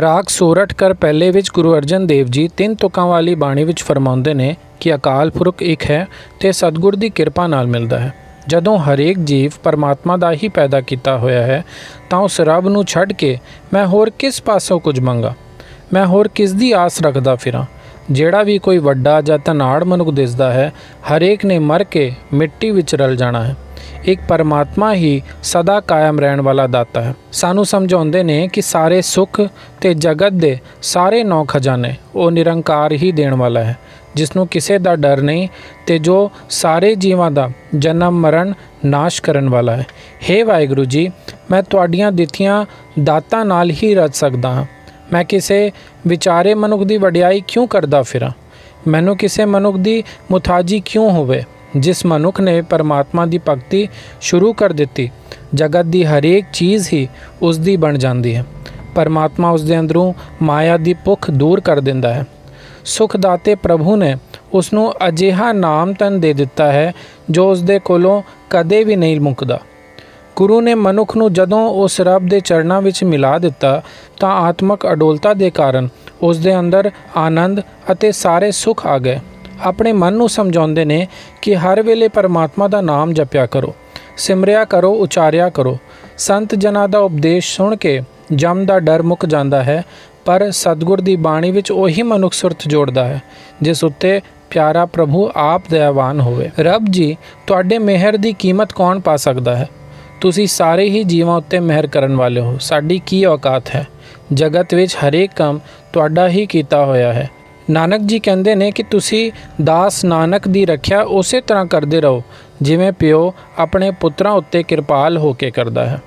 ਰਾਗ ਸੋਰਠ ਕਰ ਪਹਿਲੇ ਵਿੱਚ ਗੁਰੂ ਅਰਜਨ ਦੇਵ ਜੀ ਤਿੰਨ ਤੁਕਾਂ ਵਾਲੀ ਬਾਣੀ ਵਿੱਚ ਫਰਮਾਉਂਦੇ ਨੇ ਕਿ ਅਕਾਲ ਪੁਰਖ ਇੱਕ ਹੈ ਤੇ ਸਤਿਗੁਰ ਦੀ ਕਿਰਪਾ ਨਾਲ ਮਿਲਦਾ ਹੈ। ਜਦੋਂ ਹਰੇਕ ਜੀਵ ਪਰਮਾਤਮਾ ਦਾ ਹੀ ਪੈਦਾ ਕੀਤਾ ਹੋਇਆ ਹੈ, ਤਾਂ ਉਸ ਰੱਬ ਨੂੰ ਛੱਡ ਕੇ ਮੈਂ ਹੋਰ ਕਿਸ ਪਾਸੋਂ ਕੁਝ ਮੰਗਾ? ਮੈਂ ਹੋਰ ਕਿਸ ਦੀ ਆਸ ਰੱਖਦਾ ਫਿਰਾਂ? ਜਿਹੜਾ ਵੀ ਕੋਈ ਵੱਡਾ ਜਾਂ ਧਨਾੜ ਮਨੁੱਖ ਦਿਸਦਾ ਹੈ, ਹਰੇਕ ਨੇ ਮਰ ਕੇ ਮਿੱਟੀ ਵਿੱਚ ਰਲ ਜਾਣਾ ਹੈ। ਇੱਕ ਪਰਮਾਤਮਾ ਹੀ ਸਦਾ ਕਾਇਮ ਰਹਿਣ ਵਾਲਾ ਦਾਤਾ ਹੈ। ਸਾਨੂੰ ਸਮਝਾਉਂਦੇ ਨੇ ਕਿ ਸਾਰੇ ਸੁੱਖ ਤੇ ਜਗਤ ਦੇ ਸਾਰੇ ਨੌ ਖਜ਼ਾਨੇ ਉਹ ਨਿਰੰਕਾਰ ਹੀ ਦੇਣ ਵਾਲਾ ਹੈ। ਜਿਸ ਨੂੰ ਕਿਸੇ ਦਾ ਡਰ ਨਹੀਂ ਤੇ ਜੋ ਸਾਰੇ ਜੀਵਾਂ ਦਾ ਜਨਮ, ਮਰਨ, ਨਾਸ਼ ਕਰਨ ਵਾਲਾ ਹੈ। हे ਵਾਹਿਗੁਰੂ ਜੀ, ਮੈਂ ਤੁਹਾਡੀਆਂ ਦਿੱਤੀਆਂ ਦਾਤਾਂ ਨਾਲ ਹੀ ਰਜ ਸਕਦਾ ਹਾਂ। ਮੈਂ ਕਿਸੇ ਵਿਚਾਰੇ ਮਨੁੱਖ ਦੀ ਵਡਿਆਈ ਕਿਉਂ ਕਰਦਾ ਫਿਰਾਂ? ਮੈਨੂੰ ਕਿਸੇ ਮਨੁੱਖ ਦੀ ਮੁਤਾਜੀ ਕਿਉਂ ਹੋਵੇ? ਜਿਸ ਮਨੁੱਖ ਨੇ ਪਰਮਾਤਮਾ ਦੀ ਭਗਤੀ ਸ਼ੁਰੂ ਕਰ ਦਿੱਤੀ, ਜਗਤ ਦੀ ਹਰੇਕ ਚੀਜ਼ ਹੀ ਉਸ ਦੀ ਬਣ ਜਾਂਦੀ ਹੈ। ਪਰਮਾਤਮਾ ਉਸ ਦੇ ਅੰਦਰੋਂ ਮਾਇਆ ਦੀ ਭੁੱਖ ਦੂਰ ਕਰ ਦਿੰਦਾ ਹੈ। ਸੁਖ ਦਾਤੇ ਪ੍ਰਭੂ ਨੇ ਉਸ ਨੂੰ ਅਜਿਹਾ ਨਾਮ ਤਨ ਦੇ ਦਿੱਤਾ ਹੈ ਜੋ ਉਸ ਦੇ ਕੋਲੋਂ ਕਦੇ ਵੀ ਨਹੀਂ ਮੁੱਕਦਾ। ਗੁਰੂ ਨੇ ਮਨੁੱਖ ਨੂੰ ਜਦੋਂ ਉਸ ਰੱਬ ਦੇ ਚਰਨਾਂ ਵਿੱਚ ਮਿਲਾ ਦਿੱਤਾ, ਤਾਂ ਆਤਮਕ ਅਡੋਲਤਾ ਦੇ ਕਾਰਨ ਉਸ ਦੇ ਅੰਦਰ ਆਨੰਦ ਅਤੇ ਸਾਰੇ ਸੁੱਖ ਆ ਗਏ। ਆਪਣੇ ਮਨ ਨੂੰ ਸਮਝਾਉਂਦੇ ਨੇ ਕਿ ਹਰ ਵੇਲੇ ਪਰਮਾਤਮਾ ਦਾ ਨਾਮ ਜਪਿਆ ਕਰੋ, ਸਿਮਰਿਆ ਕਰੋ, ਉਚਾਰਿਆ ਕਰੋ। ਸੰਤ ਜਨਾਂ ਦਾ ਉਪਦੇਸ਼ ਸੁਣ ਕੇ ਜਮ ਦਾ ਡਰ ਮੁੱਕ ਜਾਂਦਾ ਹੈ, ਪਰ ਸਤਿਗੁਰ ਦੀ ਬਾਣੀ ਵਿੱਚ ਉਹੀ ਮਨੁੱਖ ਸੁਰਤ ਜੋੜਦਾ ਹੈ, ਜਿਸ ਉੱਤੇ ਪਿਆਰਾ ਪ੍ਰਭੂ ਆਪ ਦਇਆਵਾਨ ਹੋਵੇ। ਰੱਬ ਜੀ, ਤੁਹਾਡੇ ਮਿਹਰ ਦੀ ਕੀਮਤ ਕੌਣ ਪਾ ਸਕਦਾ ਹੈ? ਤੁਸੀਂ ਸਾਰੇ ਹੀ ਜੀਵਾਂ ਉੱਤੇ ਮਿਹਰ ਕਰਨ ਵਾਲੇ ਹੋ। ਸਾਡੀ ਕੀ ਔਕਾਤ ਹੈ? ਜਗਤ ਵਿੱਚ ਹਰੇਕ ਕੰਮ ਤੁਹਾਡਾ ਹੀ ਕੀਤਾ ਹੋਇਆ ਹੈ। ਨਾਨਕ ਜੀ ਕਹਿੰਦੇ ਨੇ ਕਿ ਤੁਸੀਂ ਦਾਸ ਨਾਨਕ ਦੀ ਰੱਖਿਆ ਉਸੇ ਤਰ੍ਹਾਂ ਕਰਦੇ ਰਹੋ, ਜਿਵੇਂ ਪਿਓ ਆਪਣੇ ਪੁੱਤਰਾਂ ਉੱਤੇ ਕਿਰਪਾਲ ਹੋ ਕੇ ਕਰਦਾ ਹੈ।